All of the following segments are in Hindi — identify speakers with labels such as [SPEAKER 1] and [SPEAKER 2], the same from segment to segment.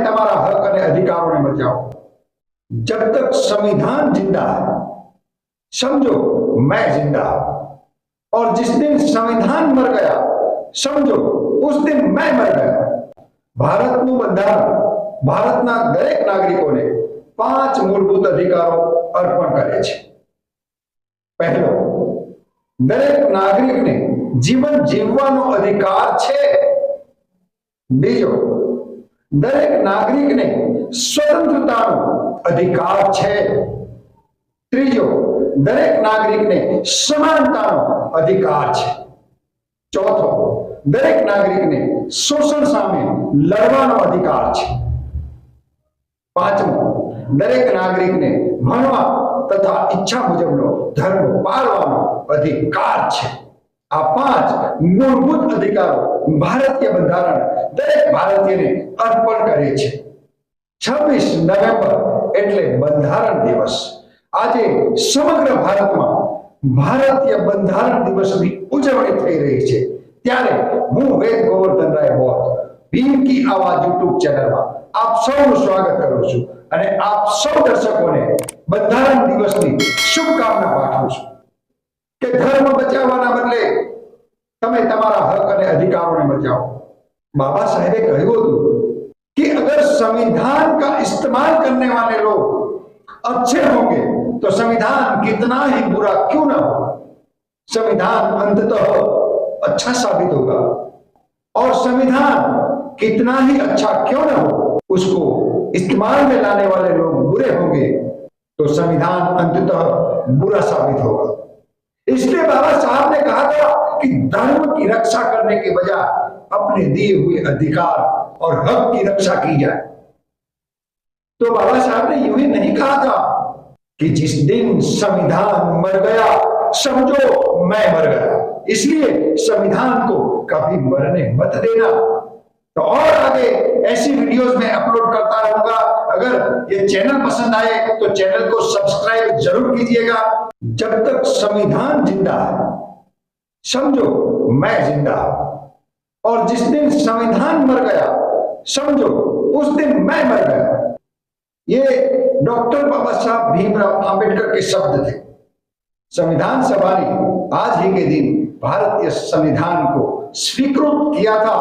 [SPEAKER 1] તમારા હક અને અધિકારોને બચાવો जब तक संविधान जिंदा है समझो मैं जिंदा हूं और जिस दिन संविधान मर गया समझो उस दिन मैं मर गया ભારતનું બંધારણ ભારતના દરેક નાગરિકોને પાંચ મૂળભૂત અધિકારો અર્પણ કરે છે પહેલો દરેક નાગરિકને જીવન જીવવાનો અધિકાર છે બીજો દરેક નાગરિકને સ્વતંત્રતાનો અધિકાર છે. ત્રીજો, દરેક નાગરિકને સમાનતાનો અધિકાર છે. ચોથો, દરેક નાગરિકને શોષણ સામે લડવાનો અધિકાર છે. પાંચમો, દરેક નાગરિકને ભણવા તથા ઈચ્છા મુજબનો ધર્મ પાળવાનો અધિકાર છે. મૂળભૂત અધિકારો ભારતીય બંધારણ દરેક ભારતીયને અર્પણ કરે છે. છવ્વીસ નવેમ્બર એટલે બંધારણ દિવસ. આજે સમગ્ર ભારતમાં ભારતીય બંધારણ દિવસની ઉજવણી થઈ રહી છે. ત્યારે હું વેદ ગોવર્ધન રાય બોધ આવાજ યુટ્યુબ ચેનલમાં આપ સૌનું સ્વાગત કરું છું અને આપ સૌ દર્શકોને બંધારણ દિવસની શુભકામના પાઠવું છું. કે ધર્મ બચાવવાના બદલે તમે તમારા હક અને અધિકારોને બચાવો બાબા સાહેબે કહ્યું હતું कि अगर संविधान का इस्तेमाल करने वाले लोग अच्छे होंगे तो संविधान कितना ही बुरा क्यों ना हो संविधान अंततः अच्छा साबित होगा और संविधान कितना ही अच्छा क्यों ना हो उसको इस्तेमाल में लाने वाले लोग बुरे होंगे तो संविधान अंततः बुरा साबित होगा इसलिए बाबा साहब ने कहा था कि धर्म की रक्षा करने के बजाय अपने दिए हुए अधिकार और हक की रक्षा की जाए। तो बाबा साहब ने यूँ ही नहीं कहा था कि जिस दिन संविधान मर गया, समझो मैं मर गया। इसलिए संविधान को कभी मरने मत देना। तो और आगे ऐसी वीडियोस में अपलोड करता रहूँगा। अगर ये चैनल पसंद आए तो चैनल को सब्सक्राइब ज़रूर कीजिएगा। जब तक संविधान ज़िंदा है समझो, मैं ज़िंदा और जिस दिन संविधान मर गया, समझो, उस दिन मैं मर गया। ये डॉक्टर बाबा साहब भीमराव आंबेडकर के शब्द थे। संविधान सभा ने आज ही के दिन भारतीय संविधान को स्वीकृत किया था।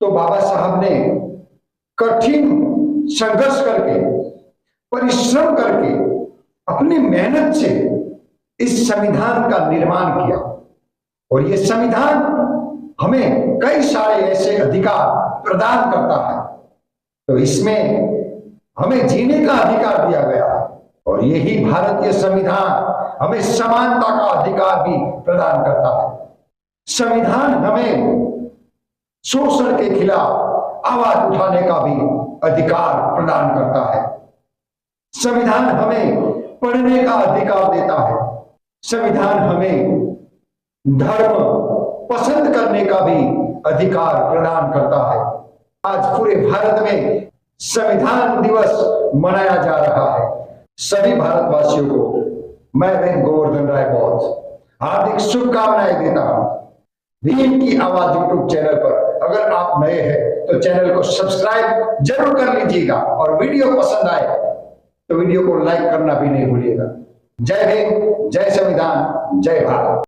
[SPEAKER 1] तो बाबा साहब ने कठिन संघर्ष करके, परिश्रम करके, अपनी मेहनत से इस संविधान का निर्माण किया। और ये संविधान हमें कई सारे ऐसे अधिकार प्रदान करता है। तो इसमें हमें जीने का अधिकार दिया गया है और यही भारतीय संविधान हमें समानता का अधिकार भी प्रदान करता है। संविधान हमें शोषण के खिलाफ आवाज़ उठाने का भी अधिकार प्रदान करता है। संविधान हमें पढ़ने का अधिकार देता है। संविधान हमें धर्म पसंद करने का भी अधिकार प्रदान करता है। आज पूरे भारत में संविधान दिवस मनाया जा रहा है। सभी भारतवासियों को मैं वेद गोवर्धन राय बौद्ध हार्दिक शुभकामनाएँ देता हूँ। भीम की आवाज़ यूट्यूब चैनल पर अगर आप नए हैं तो चैनल को सब्सक्राइब ज़रूर कर लीजिएगा और वीडियो पसंद आए तो वीडियो को लाइक करना भी नहीं भूलिएगा। जय भीम जय संविधान, जय भारत।